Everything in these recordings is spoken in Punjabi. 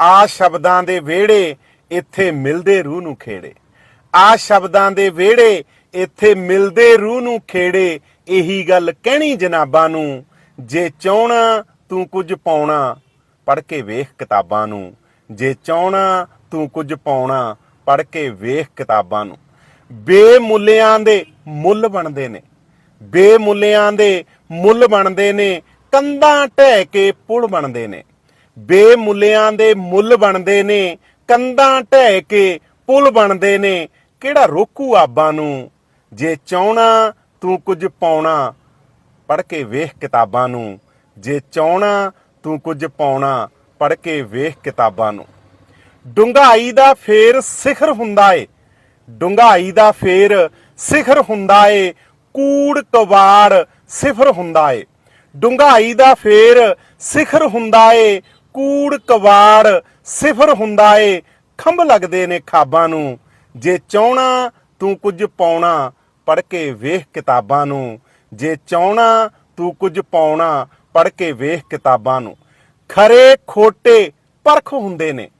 ਆ ਸ਼ਬਦਾਂ ਦੇ ਵਿਹੜੇ ਇੱਥੇ ਮਿਲਦੇ ਰੂਹ ਨੂੰ ਖੇੜੇ। ਆ ਸ਼ਬਦਾਂ ਦੇ ਵਿਹੜੇ ਇੱਥੇ ਮਿਲਦੇ ਰੂਹ ਨੂੰ ਖੇੜੇ। ਇਹੀ ਗੱਲ ਕਹਿਣੀ ਜਨਾਬਾਂ ਨੂੰ, ਜੇ ਚਾਹਣਾ ਤੂੰ ਕੁਝ ਪਾਉਣਾ ਪੜ ਕੇ ਵੇਖ ਕਿਤਾਬਾਂ ਨੂੰ। ਜੇ ਚਾਹਣਾ ਤੂੰ ਕੁਝ ਪਾਉਣਾ ਪੜ ਕੇ ਵੇਖ ਕਿਤਾਬਾਂ ਨੂੰ। ਬੇਮੁੱਲਿਆਂ ਦੇ ਮੁੱਲ ਬਣਦੇ ਨੇ, ਬੇਮੁੱਲਿਆਂ ਦੇ ਮੁੱਲ ਬਣਦੇ ਨੇ, ਕੰਧਾਂ ਢਹਿ ਕੇ ਪੁਲ ਬਣਦੇ ਨੇ। ਬੇਮੁੱਲਿਆਂ ਦੇ ਮੁੱਲ ਬਣਦੇ ਨੇ, ਕੰਧਾਂ ਢਹਿ ਕੇ ਪੁਲ ਬਣਦੇ ਨੇ। ਕਿਹੜਾ ਰੋਕੂ ਆਬਾਂ ਨੂੰ? ਜੇ ਚਾਹਣਾ ਤੂੰ ਕੁਝ ਪਾਉਣਾ। ਪੜ ਕੇ ਵੇਖ ਕਿਤਾਬਾਂ ਨੂੰ। ਜੇ ਚਾਹਣਾ ਤੂੰ ਕੁਝ ਪਾਉਣਾ। ਪੜ ਕੇ ਵੇਖ ਕਿਤਾਬਾਂ ਨੂੰ। ਡੁੰਗਾਈ ਦਾ ਫੇਰ ਸਿਖਰ ਹੁੰਦਾ ਏ। ਡੁੰਗਾਈ ਦਾ ਫੇਰ ਸਿਖਰ ਹੁੰਦਾ ਏ। ਕੂੜ ਕਵਾੜ ਸਿਫਰ ਹੁੰਦਾ ਏ। ਡੁੰਗਾਈ ਦਾ ਫੇਰ ਸਿਖਰ ਹੁੰਦਾ ਏ। ਕੂੜ ਕਵਾੜ ਸਿਫਰ ਹੁੰਦਾ ਏ, ਖੰਭ ਲੱਗਦੇ ਨੇ ਖਾਬਾਂ ਨੂੰ। ਜੇ ਚਾਹਣਾ ਤੂੰ ਕੁਝ ਪਾਉਣਾ ਪੜ ਕੇ ਵੇਖ ਕਿਤਾਬਾਂ ਨੂੰ। ਜੇ ਚਾਹਣਾ ਤੂੰ ਕੁਝ ਪਾਉਣਾ ਪੜ ਕੇ ਵੇਖ ਕਿਤਾਬਾਂ ਨੂੰ। ਖਰੇ ਖੋਟੇ ਪਰਖ ਹੁੰਦੇ ਨੇ।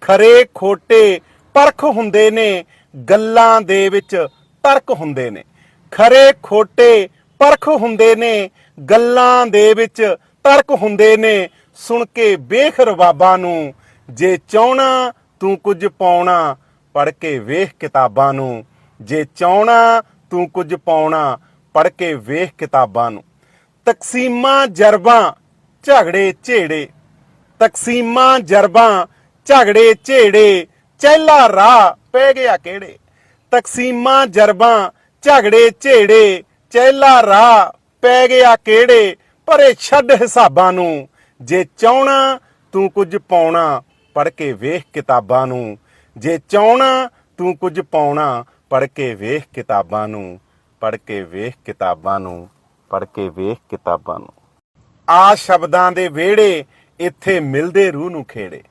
ਖਰੇ ਖੋਟੇ ਪਰਖ ਹੁੰਦੇ ਨੇ, ਗੱਲਾਂ ਦੇ ਵਿੱਚ ਤਰਕ ਹੁੰਦੇ ਨੇ। ਖਰੇ ਖੋਟੇ ਪਰਖ ਹੁੰਦੇ ਨੇ, ਗੱਲਾਂ ਦੇ ਵਿੱਚ ਤਰਕ ਹੁੰਦੇ ਨੇ ਸੁਣ ਕੇ ਵੇਖ ਰਬਾਬਾਂ ਨੂੰ, ਜੇ ਚਾਹਣਾ ਤੂੰ ਕੁਝ ਪਾਉਣਾ ਪੜ ਕੇ ਵੇਖ ਕਿਤਾਬਾਂ ਨੂੰ। ਜੇ ਚਾਹਣਾ ਤੂੰ ਕੁਝ ਪਾਉਣਾ ਪੜ ਕੇ ਵੇਖ ਕਿਤਾਬਾਂ ਨੂੰ। ਤਕਸੀਮਾਂ ਜਰਬਾਂ, ਝਗੜੇ ਝੇੜੇ। ਤਕਸੀਮਾਂ ਜਰਬਾਂ, ਝਗੜੇ ਝੇੜੇ, ਚਹਿਲਾ ਰਾਹ ਪੈ ਗਿਆ ਕਿਹੜੇ। ਤਕਸੀਮਾਂ ਜਰਬਾਂ, ਝਗੜੇ ਝੇੜੇ, ਚਹਿਲਾ ਰਾਹ ਪੈ ਗਿਆ ਕਿਹੜੇ। ਭਰੇ ਛੱਡ ਹਿਸਾਬਾਂ ਨੂੰ ਜੇ ਚਾਹਣਾ ਤੂੰ ਕੁਝ ਪਾਉਣਾ ਪੜ ਕੇ ਵੇਖ ਕਿਤਾਬਾਂ ਨੂੰ। ਜੇ ਚਾਹਣਾ ਤੂੰ ਕੁਝ ਪਾਉਣਾ ਪੜ ਕੇ ਵੇਖ ਕਿਤਾਬਾਂ ਨੂੰ। ਪੜ ਕੇ ਵੇਖ ਕਿਤਾਬਾਂ ਨੂੰ ਪੜ ਕੇ ਵੇਖ ਕਿਤਾਬਾਂ ਨੂੰ। ਆ ਸ਼ਬਦਾਂ ਦੇ ਵਿਹੜੇ ਇੱਥੇ ਮਿਲਦੇ ਰੂਹ ਨੂੰ ਖੇੜੇ।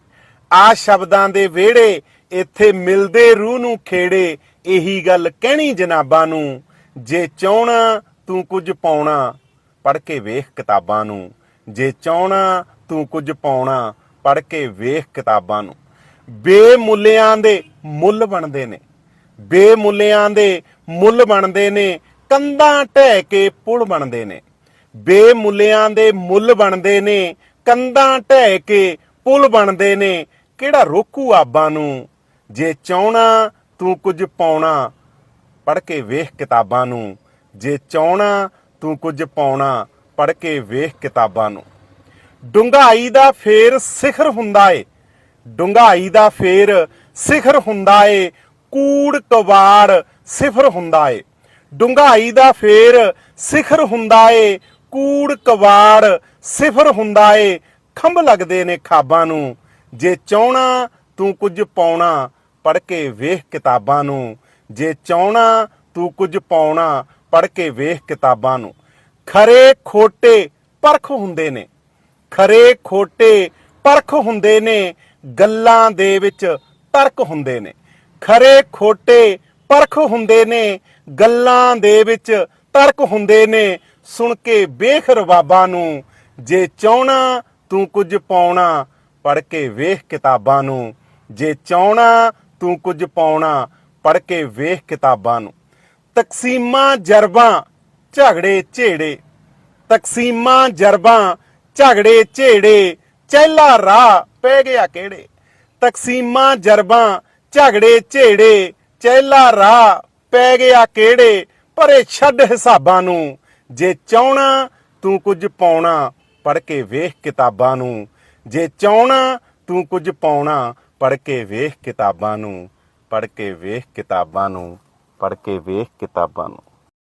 ਆ ਸ਼ਬਦਾਂ ਦੇ ਵਿਹੜੇ ਇੱਥੇ ਮਿਲਦੇ ਰੂਹ ਨੂੰ ਖੇੜੇ। ਇਹੀ ਗੱਲ ਕਹਿਣੀ ਜਨਾਬਾਂ ਨੂੰ। ਜੇ ਚਾਹਣਾ ਤੂੰ ਕੁਝ ਪਾਉਣਾ ਪੜ ਕੇ ਵੇਖ ਕਿਤਾਬਾਂ ਨੂੰ। ਜੇ ਚਾਹਣਾ, ਤੂੰ ਕੁਝ ਪਾਉਣਾ। ਪੜ ਕੇ ਵੇਖ ਕਿਤਾਬਾਂ ਨੂੰ। ਬੇਮੁੱਲਿਆਂ ਦੇ ਮੁੱਲ ਬਣਦੇ ਨੇ। ਬੇਮੁੱਲਿਆਂ ਦੇ ਮੁੱਲ ਬਣਦੇ ਨੇ। ਕੰਧਾਂ ਢਹਿ ਕੇ ਪੁਲ ਬਣਦੇ ਨੇ। ਬੇਮੁੱਲਿਆਂ ਦੇ ਮੁੱਲ ਬਣਦੇ ਨੇ। ਕੰਧਾਂ ਢਹਿ ਕੇ ਪੁਲ ਬਣਦੇ ਨੇ। ਕਿਹੜਾ ਰੋਕੂ ਆਬਾਂ ਨੂੰ? ਜੇ ਚਾਹਣਾ, ਤੂੰ ਕੁਝ ਪਾਉਣਾ। ਪੜ ਕੇ ਵੇਖ ਕਿਤਾਬਾਂ ਨੂੰ। ਜੇ ਚਾਹਣਾ, ਤੂੰ ਕੁਝ ਪਾਉਣਾ। ਪੜ ਕੇ ਵੇਖ ਕਿਤਾਬਾਂ ਨੂੰ। ਡੁੰਗਾਈ ਦਾ ਫੇਰ ਸਿਖਰ ਹੁੰਦਾ ਏ। ਡੁੰਗਾਈ ਦਾ ਫੇਰ ਸਿਖਰ ਹੁੰਦਾ ਏ। ਕੂੜ ਕਵਾੜ ਸਿਫਰ ਹੁੰਦਾ ਏ। ਡੁੰਗਾਈ ਦਾ ਫੇਰ ਸਿਖਰ ਹੁੰਦਾ ਏ। ਕੂੜ ਕਵਾੜ ਸਿਫਰ ਹੁੰਦਾ ਏ। ਖੰਭ ਲੱਗਦੇ ਨੇ ਖਾਬਾਂ ਨੂੰ। ਜੇ ਚਾਹਣਾ ਤੂੰ ਕੁਝ ਪਾਉਣਾ ਪੜ ਕੇ ਵੇਖ ਕਿਤਾਬਾਂ ਨੂੰ। ਜੇ ਚਾਹਣਾ ਤੂੰ ਕੁਝ ਪਾਉਣਾ ਪੜ ਕੇ ਵੇਖ ਕਿਤਾਬਾਂ ਨੂੰ। ਖਰੇ ਖੋਟੇ ਪਰਖ ਹੁੰਦੇ ਨੇ। ਖਰੇ ਖੋਟੇ ਪਰਖ ਹੁੰਦੇ ਨੇ, ਗੱਲਾਂ ਦੇ ਵਿੱਚ ਤਰਕ ਹੁੰਦੇ ਨੇ। ਖਰੇ ਖੋਟੇ ਪਰਖ ਹੁੰਦੇ ਨੇ, ਗੱਲਾਂ ਦੇ ਵਿੱਚ ਤਰਕ ਹੁੰਦੇ ਨੇ। ਸੁਣ ਕੇ ਵੇਖ ਰਬਾਬਾਂ ਨੂੰ, ਜੇ ਚਾਹਣਾ ਤੂੰ ਕੁਝ ਪਾਉਣਾ ਪੜ ਕੇ ਵੇਖ ਕਿਤਾਬਾਂ ਨੂੰ। ਜੇ ਚਾਹਣਾ ਤੂੰ ਕੁਝ ਪਾਉਣਾ ਪੜ ਕੇ ਵੇਖ ਕਿਤਾਬਾਂ ਨੂੰ। ਤਕਸੀਮਾਂ, ਜਰਬਾਂ ਝਗੜੇ ਝੇੜੇ, ਤਕਸੀਮਾਂ ਜਰਬਾਂ, ਝਗੜੇ ਝੇੜੇ, ਚਹਿਲਾ ਰਾਹ ਪੈ ਗਿਆ ਕਿਹੜੇ? ਤਕਸੀਮਾਂ ਜਰਬਾਂ, ਝਗੜੇ ਝੇੜੇ, ਚਹਿਲਾ ਰਾਹ ਪੈ ਗਿਆ ਕਿਹੜੇ? ਭਰੇ ਛੱਡ ਹਿਸਾਬਾਂ ਨੂੰ, ਜੇ ਚਾਹਣਾ ਤੂੰ ਕੁਝ ਪਾਉਣਾ ਪੜ ਕੇ ਵੇਖ ਕਿਤਾਬਾਂ ਨੂੰ। ਜੇ ਚਾਹਣਾ ਤੂੰ ਕੁਝ ਪਾਉਣਾ ਪੜ ਕੇ ਵੇਖ ਕਿਤਾਬਾਂ ਨੂੰ ਪੜ ਕੇ ਵੇਖ ਕਿਤਾਬਾਂ ਨੂੰ ਪੜ ਕੇ ਵੇਖ ਕਿਤਾਬਾਂ ਨੂੰ।